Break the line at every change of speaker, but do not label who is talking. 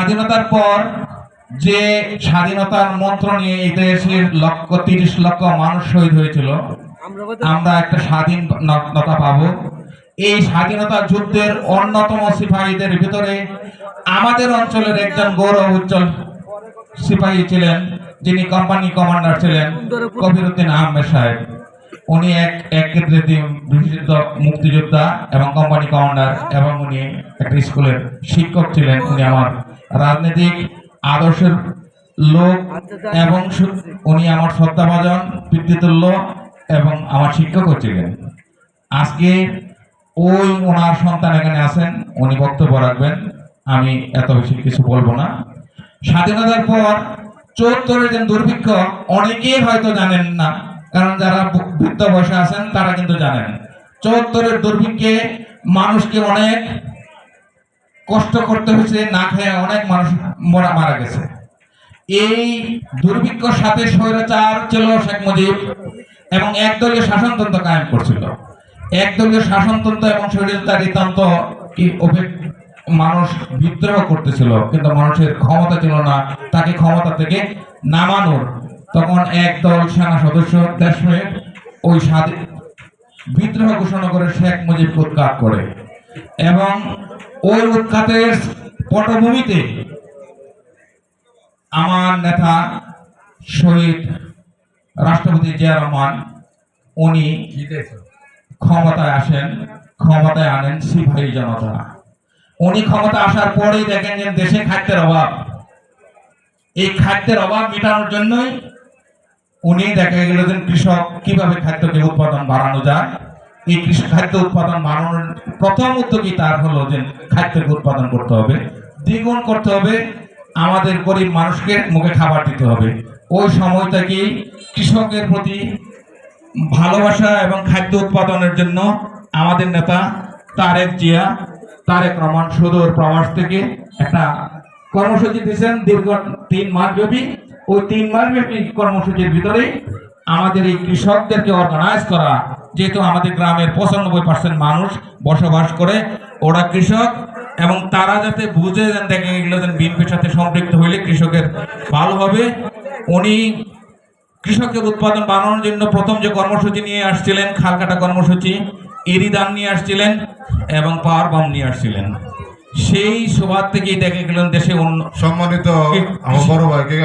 স্বাধীনতার পর যে স্বাধীনতার মন্ত্র নিয়ে এই দেশের লক্ষ তিরিশ লক্ষ মানুষ শহীদ হয়েছিল আমরা একটা স্বাধীনতা পাবো। এই স্বাধীনতা যুদ্ধের অন্যতম সিপাহীদের ভিতরে আমাদের অঞ্চলের একজন গৌরব উজ্জ্বল সিপাহী ছিলেন যিনি কোম্পানি কমান্ডার ছিলেন কবিরুদ্দিন আহমেদ সাহেব। উনি এক এক ক্ষেত্রে বিশিষ্ট মুক্তিযোদ্ধা এবং কোম্পানি কমান্ডার এবং উনি একটা স্কুলের শিক্ষক ছিলেন উনি আমার রাজনৈতিক আদর্শের লোক এবং উনি আমার শ্রদ্ধাভাজন পিতৃতুল্য এবং আমার শিক্ষকও ছিলেন আজকে ওই ওনার সন্তান এখানে আছেন উনি বক্তব্য রাখবেন। আমি এত বেশি কিছু বলব না। স্বাধীনতার পর চৌত্তরের যে দুর্ভিক্ষ অনেকেই হয়তো জানেন না কারণ যারা বৃদ্ধ বয়সে আছেন তারা কিন্তু জানেন। চৌত্তরের দুর্ভিক্ষে মানুষকে অনেক কষ্ট করতে হয়েছে, না খেয়ে অনেক মানুষ মরা মারা গেছে। এই দুর্ভিক্ষর সাথে স্বৈরাচার ছিল শেখ মুজিব এবং একদলীয় শাসনতন্ত্র কায়েম করছিল। একদলীয় শাসনতন্ত্র এবং স্বৈরাচারিতন্ত্র কি মানুষ বিদ্রোহ করতেছিল, কিন্তু মানুষের ক্ষমতা ছিল না। তাকে ক্ষমতা থেকে নামানোর। তখন একদল সেনা সদস্য দেশপ্রেম ওই স্বাধীন বিদ্রোহ ঘোষণা করে শেখ মুজিব উৎখাত করে। এবং ওই উৎখাতের পটভূমিতে আমার নেতা শহীদ রাষ্ট্রপতি জিয়া রহমান, উনি ক্ষমতায় আসেন, ক্ষমতায় আনেন সিপাহী জনতা। উনি ক্ষমতা আসার পরেই দেখেন যে দেশে খাদ্যের অভাব। এই খাদ্যের অভাব মেটানোর জন্যই উনি দেখা গেল যে কৃষক কীভাবে খাদ্যকে উৎপাদন বাড়ানো যায়। এই কৃষি খাদ্য উৎপাদন বাড়ানোর প্রথম উদ্যোগই তার হলো যে খাদ্যকে উৎপাদন করতে হবে, দ্বিগুণ করতে হবে, আমাদের গরিব মানুষকে মুখে খাবার দিতে হবে। ওই সময় থেকেই কৃষকের প্রতি ভালোবাসা এবং খাদ্য উৎপাদনের জন্য আমাদের নেতা তারেক জিয়া, তারেক রহমান সুদূর প্রবাস থেকে একটা কর্মসূচি দিয়েছেন দীর্ঘ তিন মাস ব্যাপী। ওই তিন মাস ব্যাপী কর্মসূচির ভিতরেই আমাদের এই কৃষকদেরকে অর্গানাইজ করা যেহেতু আমাদের গ্রামের পঁচানব্বই পার্সেন্ট মানুষ বসবাস করে, ওরা কৃষক এবং তারা যাতে বুঝে যান দেখে এগুলো যেন বিএনপির সাথে সম্পৃক্ত হইলে কৃষকের ভালো হবে। উনি কৃষকের উৎপাদন বাড়ানোর জন্য প্রথম যে কর্মসূচি নিয়ে আসছিলেন খাল কাটা কর্মসূচি এরি দাম নিয়ে আসছিলেন এবং পাওয়ার বাম নিয়ে আসছিলেন। সেই সুবাদ থেকেই দেখে গেলেন দেশে
সম্মানিত আমার বড় ভাইকে